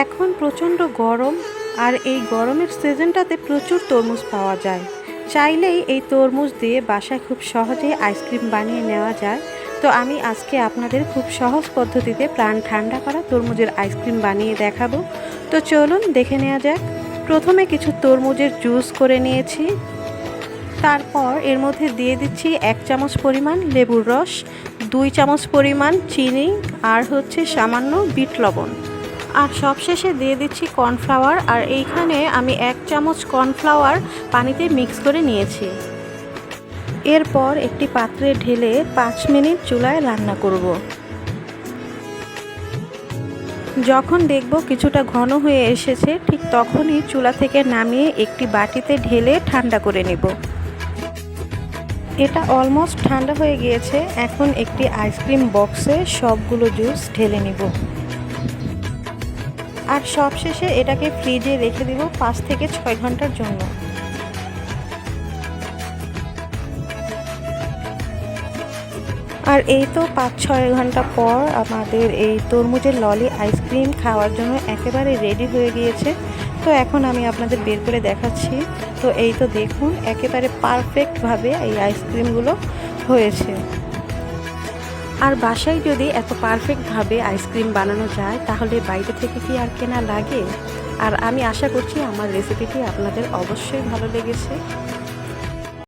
এখন প্রচণ্ড গরম আর এই গরমের সিজনটাতে প্রচুর তরমুজ পাওয়া যায়। চাইলেই এই তরমুজ দিয়ে বাসায় খুব সহজেই আইসক্রিম বানিয়ে নেওয়া যায়। তো আমি আজকে আপনাদের খুব সহজ পদ্ধতিতে প্রাণ ঠান্ডা করা তরমুজের আইসক্রিম বানিয়ে দেখাবো। তো চলুন দেখে নেওয়া যাক। প্রথমে কিছু তরমুজের জুস করে নিয়েছি। তারপর এর মধ্যে দিয়ে দিচ্ছি এক চামচ পরিমাণ লেবুর রস, দুই চামচ পরিমাণ চিনি আর হচ্ছে সামান্য বিট লবণ। আর সবশেষে দিয়ে দিচ্ছি কর্নফ্লাওয়ার। আর এইখানে আমি এক চামচ কর্নফ্লাওয়ার পানিতে মিক্স করে নিয়েছি। এরপর একটি পাত্রে ঢেলে পাঁচ মিনিট চুলায় রান্না করব। যখন দেখব কিছুটা ঘন হয়ে এসেছে, ঠিক তখনই চুলা থেকে নামিয়ে একটি বাটিতে ঢেলে ঠান্ডা করে নেব। এটা অলমোস্ট ঠান্ডা হয়ে গিয়েছে। এখন একটি আইসক্রিম বক্সে সবগুলো জুস ঢেলে নিব। আর সবশেষে এটাকে ফ্রিজে রেখে দিব পাঁচ থেকে ছয় ঘণ্টার জন্য। আর এই তো পাঁচ ছয় ঘণ্টা পর আমাদের এই তরমুজের ললি আইসক্রিম খাওয়ার জন্য একেবারে রেডি হয়ে গিয়েছে। তো এখন আমি আপনাদের বের করে দেখাচ্ছি। তো এই তো দেখুন, একেবারে পারফেক্টভাবে এই আইসক্রিমগুলো হয়েছে। আর বাসায় যদি এত পারফেক্টভাবে আইসক্রিম বানানো যায়, তাহলে বাইরে থেকে কি আর কেনা লাগে? আর আমি আশা করছি আমার রেসিপিটি আপনাদের অবশ্যই ভালো লেগেছে।